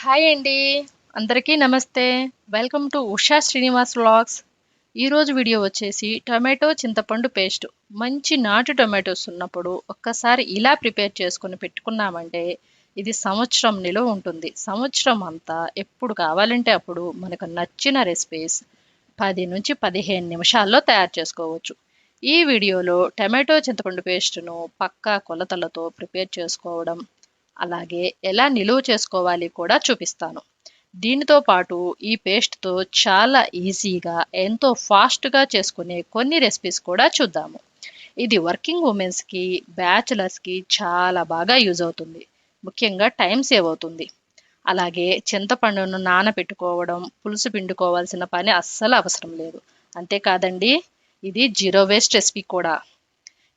Hi అండి. అందరికీ నమస్తే. Welcome to Usha Srinivas vlogs. ఈరోజు వీడియో వచ్చేసి టమాటో చింతపండు పేస్ట్. మంచి నాటు టమాటోస్ ఉన్నప్పుడు ఒక్కసారి ఇలా ప్రిపేర్ చేసుకొని పెట్టుకున్నామంటే ఇది సంవత్సరం నిలువ ఉంటుంది. సంవత్సరం అంతా ఎప్పుడు కావాలంటే అప్పుడు మనకు నచ్చిన రెసిపీస్ పది నుంచి పదిహేను నిమిషాల్లో తయారు చేసుకోవచ్చు. ఈ వీడియోలో టమాటో చింతపండు పేస్ట్ను పక్కా కొలతలతో ప్రిపేర్ చేసుకోవడం అలాగే ఎలా నిలువ చేసుకోవాలి కూడా చూపిస్తాను. దీనితో పాటు ఈ పేస్ట్తో చాలా ఈజీగా ఎంతో ఫాస్ట్గా చేసుకునే కొన్ని రెసిపీస్ కూడా చూద్దాము. ఇది వర్కింగ్ ఉమెన్స్కి బ్యాచులర్స్కి చాలా బాగా యూజ్ అవుతుంది. ముఖ్యంగా టైం సేవ్ అవుతుంది. అలాగే చింతపండును నానబెట్టుకోవడం పులుసు పిండుకోవాల్సిన పని అస్సలు అవసరం లేదు. అంతేకాదండి ఇది జీరో వేస్ట్ రెసిపీ కూడా.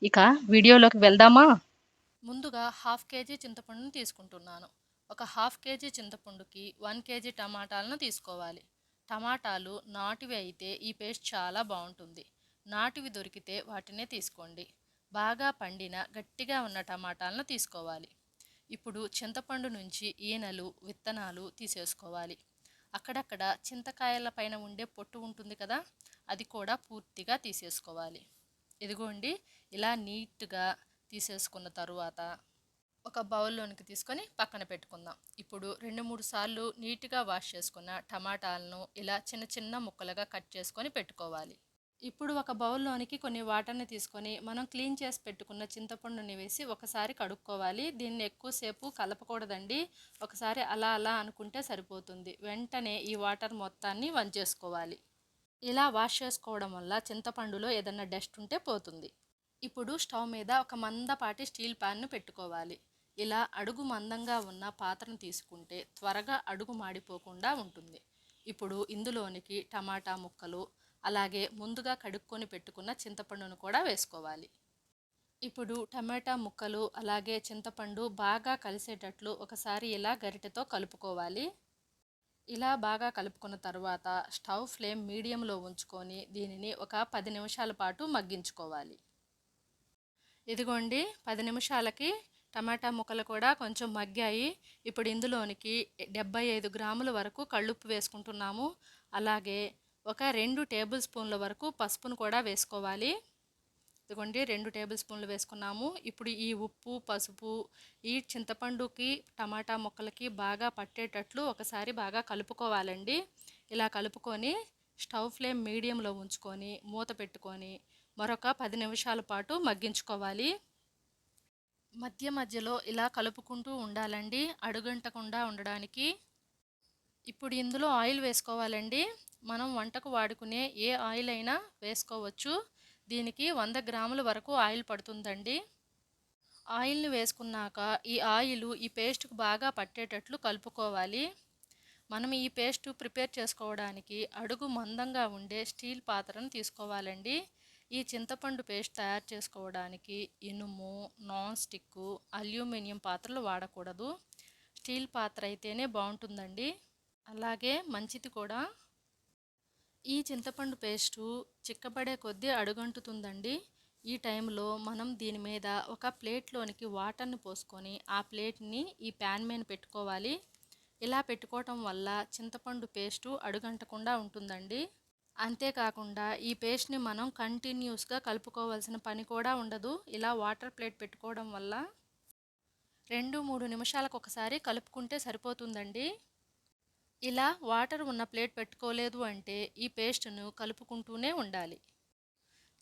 ఇక వీడియోలోకి వెళ్దామా? ముందుగా హాఫ్ కేజీ చింతపండును తీసుకుంటున్నాను. ఒక హాఫ్ కేజీ చింతపండుకి వన్ కేజీ టమాటాలను తీసుకోవాలి. టమాటాలు నాటివి అయితే ఈ పేస్ట్ చాలా బాగుంటుంది. నాటివి దొరికితే వాటినే తీసుకోండి. బాగా పండిన గట్టిగా ఉన్న టమాటాలను తీసుకోవాలి. ఇప్పుడు చింతపండు నుంచి ఈనెలు విత్తనాలు తీసేసుకోవాలి. అక్కడక్కడ చింతకాయల పైన ఉండే పొట్టు ఉంటుంది కదా అది కూడా పూర్తిగా తీసేసుకోవాలి. ఇదిగోండి ఇలా నీట్గా తీసేసుకున్న తరువాత ఒక బౌల్లోనికి తీసుకొని పక్కన పెట్టుకుందాం. ఇప్పుడు రెండు మూడు సార్లు నీట్గా వాష్ చేసుకున్న టమాటాలను ఇలా చిన్న చిన్న ముక్కలుగా కట్ చేసుకొని పెట్టుకోవాలి. ఇప్పుడు ఒక బౌల్లోనికి కొన్ని వాటర్ని తీసుకొని మనం క్లీన్ చేసి పెట్టుకున్న చింతపండుని వేసి ఒకసారి కడుక్కోవాలి. దీన్ని ఎక్కువసేపు కలపకూడదండి. ఒకసారి అలా అలా అనుకుంటే సరిపోతుంది. వెంటనే ఈ వాటర్ మొత్తాన్ని వంచేసుకోవాలి. ఇలా వాష్ చేసుకోవడం వల్ల చింతపండులో ఏదైనా డస్ట్ ఉంటే పోతుంది. ఇప్పుడు స్టవ్ మీద ఒక మందపాటి స్టీల్ ప్యాన్ను పెట్టుకోవాలి. ఇలా అడుగు మందంగా ఉన్న పాత్రను తీసుకుంటే త్వరగా అడుగు మాడిపోకుండా ఉంటుంది. ఇప్పుడు ఇందులోనికి టమాటా ముక్కలు అలాగే ముందుగా కడుక్కొని పెట్టుకున్న చింతపండును కూడా వేసుకోవాలి. ఇప్పుడు టమాటా ముక్కలు అలాగే చింతపండు బాగా కలిసేటట్లు ఒకసారి ఇలా గరిటెతో కలుపుకోవాలి. ఇలా బాగా కలుపుకున్న తర్వాత స్టవ్ ఫ్లేమ్ మీడియంలో ఉంచుకొని దీనిని ఒక పది నిమిషాల పాటు మగ్గించుకోవాలి. ఇదిగోండి పది నిమిషాలకి టమాటా ముక్కలు కూడా కొంచెం మగ్గాయి. ఇప్పుడు ఇందులోనికి డెబ్బై ఐదు గ్రాముల వరకు కళ్ళుప్పు వేసుకుంటున్నాము. అలాగే ఒక రెండు టేబుల్ స్పూన్ల వరకు పసుపును కూడా వేసుకోవాలి. ఇదిగోండి రెండు టేబుల్ స్పూన్లు వేసుకున్నాము. ఇప్పుడు ఈ ఉప్పు పసుపు ఈ చింతపండుకి టమాటా ముక్కలకి బాగా పట్టేటట్లు ఒకసారి బాగా కలుపుకోవాలండి. ఇలా కలుపుకొని స్టవ్ ఫ్లేమ్ మీడియంలో ఉంచుకొని మూత పెట్టుకొని మరొక పది నిమిషాల పాటు మగ్గించుకోవాలి. మధ్య మధ్యలో ఇలా కలుపుకుంటూ ఉండాలండి. అడుగంటకుండా ఉండడానికి. ఇప్పుడు ఇందులో ఆయిల్ వేసుకోవాలండి. మనం వంటకు వాడుకునే ఏ ఆయిల్ అయినా వేసుకోవచ్చు. దీనికి వంద గ్రాముల వరకు ఆయిల్ పడుతుందండి. ఆయిల్ని వేసుకున్నాక ఈ ఆయిల్ ఈ పేస్ట్కు బాగా పట్టేటట్లు కలుపుకోవాలి. మనం ఈ పేస్ట్ ప్రిపేర్ చేసుకోవడానికి అడుగు మందంగా ఉండే స్టీల్ పాత్రను తీసుకోవాలండి. ఈ చింతపండు పేస్ట్ తయారు చేసుకోవడానికి ఇనుము నాన్ స్టిక్ అల్యూమినియం పాత్రలు వాడకూడదు. స్టీల్ పాత్ర అయితేనే బాగుంటుందండి. అలాగే మంచిది కూడా. ఈ చింతపండు పేస్టు చిక్కబడే కొద్దీ అడుగంటుతుందండి. ఈ టైంలో మనం దీని మీద ఒక ప్లేట్లోనికి వాటర్ని పోసుకొని ఆ ప్లేట్ని ఈ ప్యాన్ మీద పెట్టుకోవాలి. ఇలా పెట్టుకోవటం వల్ల చింతపండు పేస్టు అడుగంటకుండా ఉంటుందండి. అంతేకాకుండా ఈ పేస్ట్ని మనం కంటిన్యూస్గా కలుపుకోవాల్సిన పని కూడా ఉండదు. ఇలా వాటర్ ప్లేట్ పెట్టుకోవడం వల్ల రెండు మూడు నిమిషాలకు ఒకసారి కలుపుకుంటే సరిపోతుందండి. ఇలా వాటర్ ఉన్న ప్లేట్ పెట్టుకోలేదు అంటే ఈ పేస్ట్ను కలుపుకుంటూనే ఉండాలి.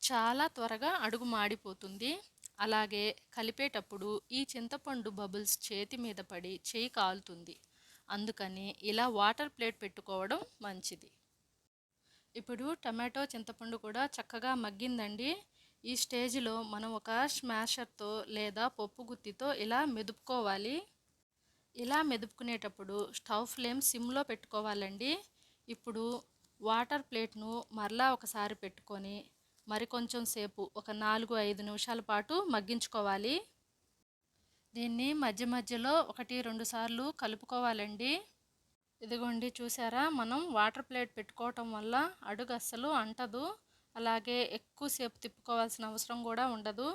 చాలా త్వరగా అడుగు మాడిపోతుంది. అలాగే కలిపేటప్పుడు ఈ చింతపండు బబుల్స్ చేతి మీద పడి చేయి కాలుతుంది. అందుకని ఇలా వాటర్ ప్లేట్ పెట్టుకోవడం మంచిది. ఇప్పుడు టమాటో చింతపండు కూడా చక్కగా మగ్గిందండి. ఈ స్టేజ్లో మనం ఒక స్మాషర్తో లేదా పప్పు గుత్తితో ఇలా మెదుపుకోవాలి. ఇలా మెదుపుకునేటప్పుడు స్టవ్ ఫ్లేమ్ సిమ్లో పెట్టుకోవాలండి. ఇప్పుడు వాటర్ ప్లేట్ను మరలా ఒకసారి పెట్టుకొని మరి కొంచెం సేపు ఒక నాలుగు ఐదు నిమిషాల పాటు మగ్గించుకోవాలి. దీన్ని మధ్య మధ్యలో ఒకటి రెండు సార్లు కలుపుకోవాలండి. ఇదిగోండి చూసారా? మనం వాటర్ ప్లేట్ పెట్టుకోవటం వల్ల అడుగు అస్సలు అంటదు. అలాగే ఎక్కువసేపు తిప్పుకోవాల్సిన అవసరం కూడా ఉండదు.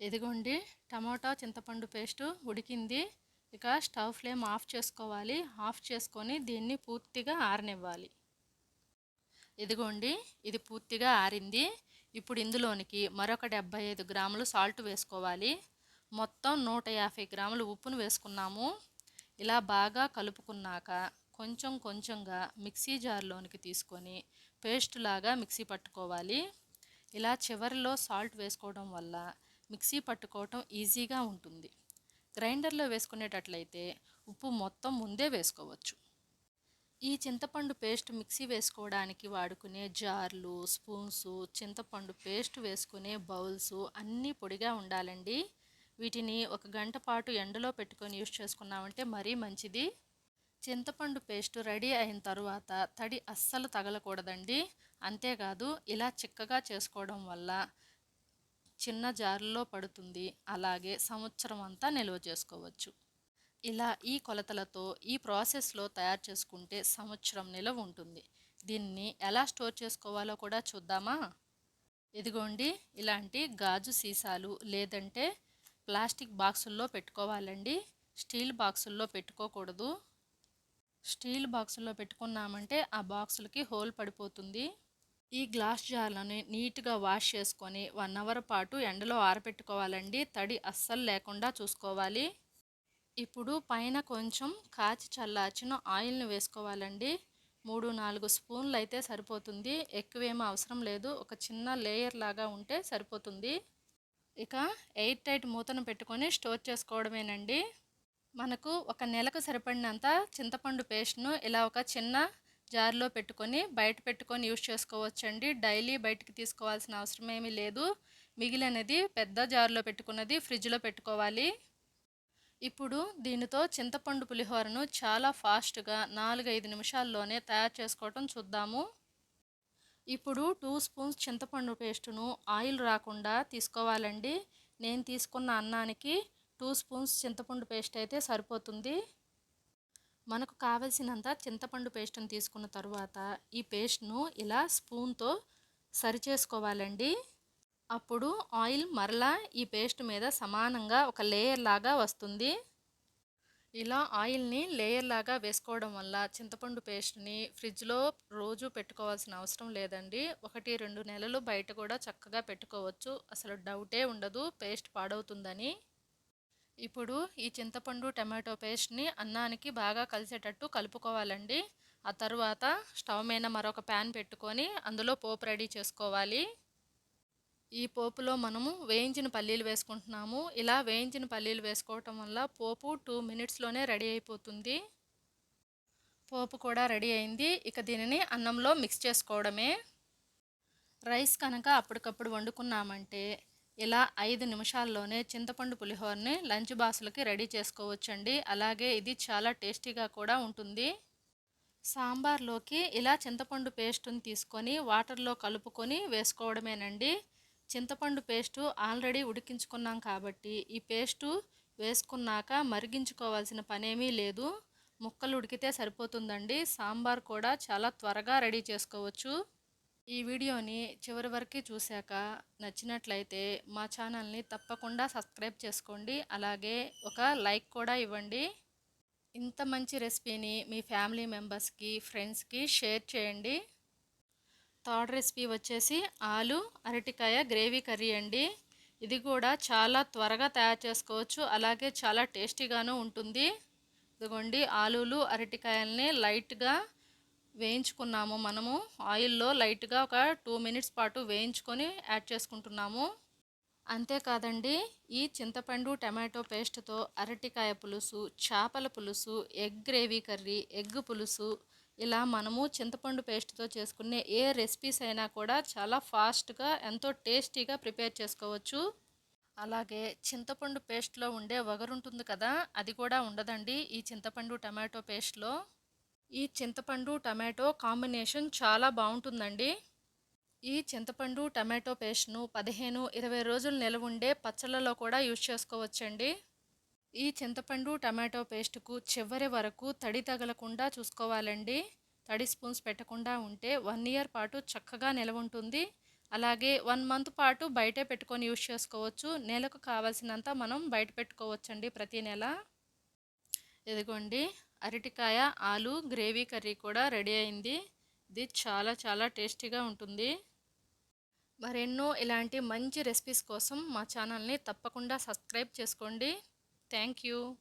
ఇదిగోండి టమాటా చింతపండు పేస్టు ఉడికింది. ఇక స్టవ్ ఫ్లేమ్ ఆఫ్ చేసుకోవాలి. ఆఫ్ చేసుకొని దీన్ని పూర్తిగా ఆరనివ్వాలి. ఇదిగోండి ఇది పూర్తిగా ఆరింది. ఇప్పుడు ఇందులోనికి మరొక డెబ్బై ఐదు గ్రాములు సాల్ట్ వేసుకోవాలి. మొత్తం నూట యాభై గ్రాములు ఉప్పును వేసుకున్నాము. ఇలా బాగా కలుపుకున్నాక కొంచెం కొంచెంగా మిక్సీ జార్లోనికి తీసుకొని పేస్ట్ లాగా మిక్సీ పట్టుకోవాలి. ఇలా చివరిలో సాల్ట్ వేసుకోవడం వల్ల మిక్సీ పట్టుకోవటం ఈజీగా ఉంటుంది. గ్రైండర్లో వేసుకునేటట్లయితే ఉప్పు మొత్తం ముందే వేసుకోవచ్చు. ఈ చింతపండు పేస్ట్ మిక్సీ వేసుకోవడానికి వాడుకునే జార్లు స్పూన్స్ చింతపండు పేస్ట్ వేసుకునే బౌల్స్ అన్నీ పొడిగా ఉండాలండి. వీటిని ఒక గంట పాటు ఎండలో పెట్టుకొని యూస్ చేసుకున్నామంటే మరీ మంచిది. చింతపండు పేస్ట్ రెడీ అయిన తర్వాత తడి అస్సలు తగలకూడదండి. అంతేకాదు ఇలా చిక్కగా చేసుకోవడం వల్ల చిన్న జారులో పడుతుంది. అలాగే సంవత్సరం అంతా నిల్వ చేసుకోవచ్చు. ఇలా ఈ కొలతలతో ఈ ప్రాసెస్లో తయారు చేసుకుంటే సంవత్సరం నిలవ ఉంటుంది. దీన్ని ఎలా స్టోర్ చేసుకోవాలో కూడా చూద్దామా? ఇదిగోండి ఇలాంటి గాజు సీసాలు లేదంటే ప్లాస్టిక్ బాక్సుల్లో పెట్టుకోవాలండి. స్టీల్ బాక్సుల్లో పెట్టుకోకూడదు. స్టీల్ బాక్సుల్లో పెట్టుకున్నామంటే ఆ బాక్సులకి హోల్ పడిపోతుంది. ఈ గ్లాస్ జార్లని నీట్గా వాష్ చేసుకొని వన్ అవర్ పాటు ఎండలో ఆరబెట్టుకోవాలండి తడి అస్సలు లేకుండా చూసుకోవాలి. ఇప్పుడు పైన కొంచెం కాచి చల్లార్చిన ఆయిల్ని వేసుకోవాలండి. మూడు నాలుగు స్పూన్లు అయితే సరిపోతుంది. ఎక్కువేమీ అవసరం లేదు. ఒక చిన్న లేయర్ లాగా ఉంటే సరిపోతుంది. ఇక ఎయిట్ టైట్ మూతను పెట్టుకొని స్టోర్ చేసుకోవడమేనండి. మనకు ఒక నెలకు సరిపడినంత చింతపండు పేస్ట్ను ఇలా ఒక చిన్న జార్లో పెట్టుకొని బయట పెట్టుకొని యూజ్ చేసుకోవచ్చండి. డైలీ బయటికి తీసుకోవాల్సిన అవసరం ఏమీ లేదు. మిగిలినది పెద్ద జార్లో పెట్టుకున్నది ఫ్రిడ్జ్లో పెట్టుకోవాలి. ఇప్పుడు దీనితో చింతపండు పులిహోరను చాలా ఫాస్ట్గా నాలుగైదు నిమిషాల్లోనే తయారు చేసుకోవటం చూద్దాము. ఇప్పుడు టూ స్పూన్స్ చింతపండు పేస్టును ఆయిల్ రాకుండా తీసుకోవాలండి. నేను తీసుకున్న అన్నానికి టూ స్పూన్స్ చింతపండు పేస్ట్ అయితే సరిపోతుంది. మనకు కావలసినంత చింతపండు పేస్ట్ని తీసుకున్న తర్వాత ఈ పేస్ట్ను ఇలా స్పూన్తో సరి చేసుకోవాలండి అప్పుడు ఆయిల్ మరలా ఈ పేస్ట్ మీద సమానంగా ఒక లేయర్ లాగా వస్తుంది. ఇలా ఆయిల్ని లేయర్ లాగా వేసుకోవడం వల్ల చింతపండు పేస్ట్ని ఫ్రిడ్జ్లో రోజు పెట్టుకోవాల్సిన అవసరం లేదండి. ఒకటి రెండు నెలలు బయట కూడా చక్కగా పెట్టుకోవచ్చు. అసలు డౌటే ఉండదు. పేస్ట్ పాడవుతుందని. ఇప్పుడు ఈ చింతపండు టమాటో పేస్ట్ని అన్నానికి బాగా కలిసేటట్టు కలుపుకోవాలండి. ఆ తర్వాత స్టవ్ మీద మరొక ప్యాన్ పెట్టుకొని అందులో పోపు రెడీ చేసుకోవాలి. ఈ పోపులో మనము వేయించిన పల్లీలు వేసుకుంటున్నాము. ఇలా వేయించిన పల్లీలు వేసుకోవటం వల్ల పోపు టూ మినిట్స్లోనే రెడీ అయిపోతుంది. పోపు కూడా రెడీ అయింది. ఇక దీనిని అన్నంలో మిక్స్ చేసుకోవడమే. రైస్ కనుక అప్పటికప్పుడు వండుకున్నామంటే ఇలా ఐదు నిమిషాల్లోనే చింతపండు పులిహోరని లంచ్ బాసులకి రెడీ చేసుకోవచ్చండి. అలాగే ఇది చాలా టేస్టీగా కూడా ఉంటుంది. సాంబార్లోకి ఇలా చింతపండు పేస్టుని తీసుకొని వాటర్లో కలుపుకొని వేసుకోవడమేనండి. చింతపండు పేస్టు ఆల్రెడీ ఉడికించుకున్నాం కాబట్టి ఈ పేస్టు వేసుకున్నాక మరిగించుకోవాల్సిన పనేమీ లేదు. ముక్కలు ఉడికితే సరిపోతుందండి. సాంబార్ కూడా చాలా త్వరగా రెడీ చేసుకోవచ్చు. ఈ వీడియోని చివరి వరకు చూశాక నచ్చినట్లయితే మా ఛానల్ని తప్పకుండా సబ్స్క్రైబ్ చేసుకోండి. అలాగే ఒక లైక్ కూడా ఇవ్వండి. ఇంత మంచి రెసిపీని మీ ఫ్యామిలీ మెంబర్స్కి ఫ్రెండ్స్కి షేర్ చేయండి. థర్డ్ రెసిపీ వచ్చేసి ఆలు అరటికాయ గ్రేవీ కర్రీ అండి. ఇది కూడా చాలా త్వరగా తయారు చేసుకోవచ్చు. అలాగే చాలా టేస్టీగాను ఉంటుంది. ఇదిగోండి ఆలులు అరటికాయల్ని లైట్గా వేయించుకున్నాము మనము. ఆయిల్లో లైట్గా ఒక టూ మినిట్స్ పాటు వేయించుకొని యాడ్ చేసుకుంటున్నాము. అంతేకాదండి ఈ చింతపండు టమాటో పేస్ట్తో అరటికాయ పులుసు చేపల పులుసు ఎగ్ గ్రేవీ కర్రీ ఎగ్ పులుసు ఇలా మనము చింతపండు పేస్ట్తో చేసుకునే ఏ రెసిపీస్ అయినా కూడా చాలా ఫాస్ట్గా ఎంతో టేస్టీగా ప్రిపేర్ చేసుకోవచ్చు. అలాగే చింతపండు పేస్ట్లో ఉండే వగరుంటుంది కదా అది కూడా ఉండదండి ఈ చింతపండు టమాటో పేస్ట్లో. ఈ చింతపండు టమాటో కాంబినేషన్ చాలా బాగుంటుందండి ఈ చింతపండు టమాటో పేస్ట్ను పదిహేను ఇరవై రోజులు నిలవ ఉండే పచ్చళ్ళలో కూడా యూజ్ చేసుకోవచ్చండి. ఈ చింతపండు టమాటో పేస్ట్కు చివరి వరకు తడి తగలకుండా చూసుకోవాలండి. తడి స్పూన్స్ పెట్టకుండా ఉంటే వన్ ఇయర్ పాటు చక్కగా నిలవ ఉంటుంది. అలాగే వన్ మంత్ పాటు బయటే పెట్టుకొని యూజ్ చేసుకోవచ్చు. నెలకు కావాల్సినంత మనం బయట పెట్టుకోవచ్చండి ప్రతి నెల. ఇదిగోండి అరటికాయ ఆలు గ్రేవీ కర్రీ కూడా రెడీ అయింది. ఇది చాలా చాలా టేస్టీగా ఉంటుంది. మరెన్నో ఇలాంటి మంచి రెసిపీస్ కోసం మా ఛానల్ని తప్పకుండా సబ్స్క్రైబ్ చేసుకోండి. Thank you.